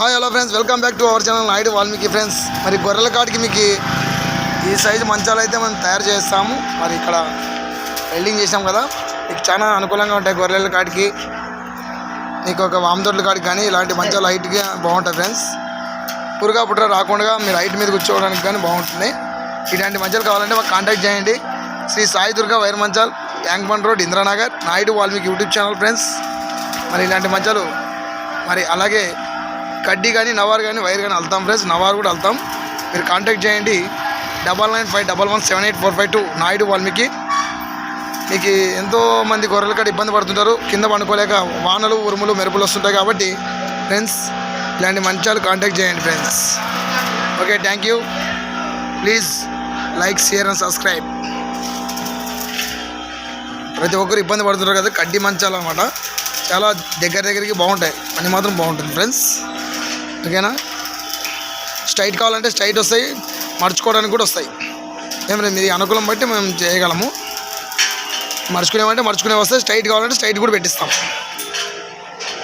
Hi hello friends welcome back to our channel Naidu Valmiki friends మరి గొర్రెల కాటికి మీకు ఈ సైజు మంచాలు అయితే మనం తయారు చేస్తాము. మరి ఇక్కడ వెల్డింగ్ చేసాం కదా. మీకు చాలా అనుకూలంగా ఉంటాయి గొర్రెల కాటికి మీకు ఒక వామతోట్ల కాడికి కానీ ఇలాంటి మంచాలు హైట్గా బాగుంటాయి ఫ్రెండ్స్ పురుగా పుట్ర రాకుండా మీరు హైట్ మీద కూర్చోవడానికి కానీ బాగుంటుంది. ఇలాంటి మంచాలు కావాలంటే మాకు కాంటాక్ట్ చేయండి. Sri Sai Durga wire Manchal Tank Bund Road Indranagar Naidu Valmiki YouTube channel friends మరి ఇలాంటి మంచాలు మరి అలాగే కడ్డీ కానీ నవార్ కానీ వైర్ కానీ వెళ్తాం ఫ్రెండ్స్ నవార్ కూడా వెళ్తాం మీరు కాంటాక్ట్ చేయండి. Double nine five double one seven eight four five two Naidu Valmiki. మీకు ఎంతో మంది గొర్రెలు కూడా ఇబ్బంది పడుతుంటారు. కింద పండుకోలేక వానలు ఉరుములు మెరుపులు వస్తుంటాయి కాబట్టి ఫ్రెండ్స్ ఇలాంటి మంచాలు కాంటాక్ట్ చేయండి friends okay thank you please like share and subscribe ప్రతి ఒక్కరు ఇబ్బంది పడుతుంటారు కదా కడ్డీ మంచాలు అనమాట చాలా దగ్గర దగ్గరికి బాగుంటాయి. పని మాత్రం బాగుంటుంది ఫ్రెండ్స్ ఓకేనా? స్ట్రైట్ కావాలంటే స్ట్రైట్ వస్తాయి మర్చుకోవడానికి కూడా వస్తాయి. ఏమైనా లేదు మీది అనుకూలం బట్టి మేము చేయగలము. మర్చుకునేవంటే మర్చుకునే వస్తాయి స్ట్రైట్ కావాలంటే స్ట్రైట్ కూడా పెట్టిస్తాం.